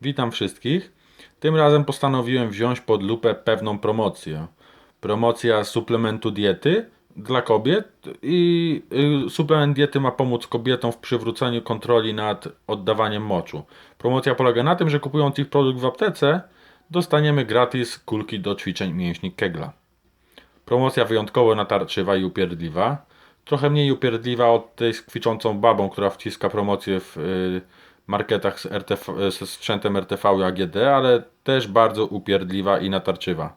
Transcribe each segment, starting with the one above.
Witam wszystkich. Tym razem postanowiłem wziąć pod lupę pewną promocję. Promocja suplementu diety dla kobiet i y, suplement diety ma pomóc kobietom w przywróceniu kontroli nad oddawaniem moczu. Promocja polega na tym, że kupując ich produkt w aptece dostaniemy gratis kulki do ćwiczeń mięśni Kegla. Promocja wyjątkowo natarczywa i upierdliwa. Trochę mniej upierdliwa od tej z kwiczącą babą, która wciska promocję w y, marketach z RTV, ze sprzętem RTV i AGD, ale też bardzo upierdliwa i natarczywa.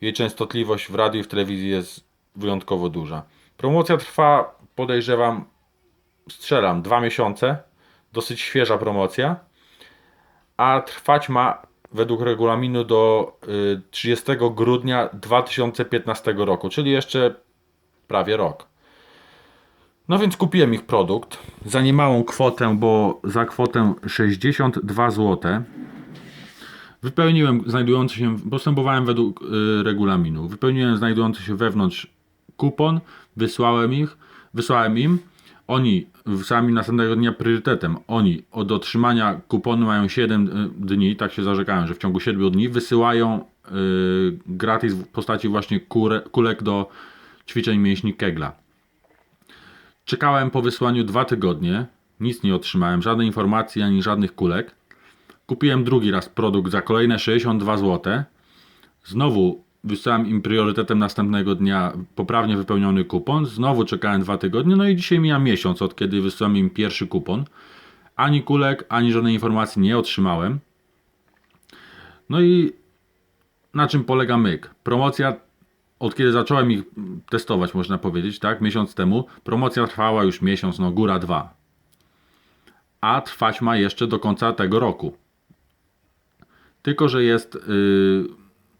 Jej częstotliwość w radiu i w telewizji jest wyjątkowo duża. Promocja trwa, podejrzewam, strzelam, dwa miesiące. Dosyć świeża promocja. A trwać ma według regulaminu do y, 30 grudnia 2015 roku, czyli jeszcze prawie rok. No więc kupiłem ich produkt za niemałą kwotę, bo za kwotę 62 zł. Wypełniłem znajdujący się, postępowałem według y, regulaminu. Wypełniłem znajdujący się wewnątrz kupon, wysłałem ich, wysłałem im. Oni sami następnego dnia priorytetem. Oni od otrzymania kuponu mają 7 dni, tak się zarzekają, że w ciągu 7 dni wysyłają y, gratis w postaci właśnie kure, kulek do ćwiczeń mięśni Kegla. Czekałem po wysłaniu dwa tygodnie, nic nie otrzymałem, żadnej informacji ani żadnych kulek. Kupiłem drugi raz produkt za kolejne 62 zł. Znowu wysłałem im priorytetem następnego dnia poprawnie wypełniony kupon. Znowu czekałem dwa tygodnie, no i dzisiaj mija miesiąc od kiedy wysłałem im pierwszy kupon. Ani kulek, ani żadnej informacji nie otrzymałem. No i na czym polega myk? Promocja, od kiedy zacząłem ich testować, można powiedzieć, tak, miesiąc temu, promocja trwała już miesiąc, no góra dwa. A trwać ma jeszcze do końca tego roku. Tylko, że jest yy,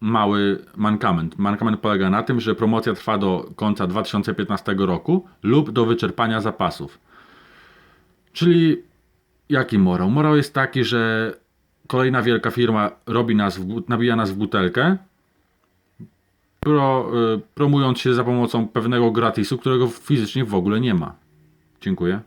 mały mankament. Mankament polega na tym, że promocja trwa do końca 2015 roku lub do wyczerpania zapasów. Czyli jaki morał? Morał jest taki, że kolejna wielka firma robi nas w, nabija nas w butelkę, pro, y, promując się za pomocą pewnego gratisu, którego fizycznie w ogóle nie ma. Dziękuję.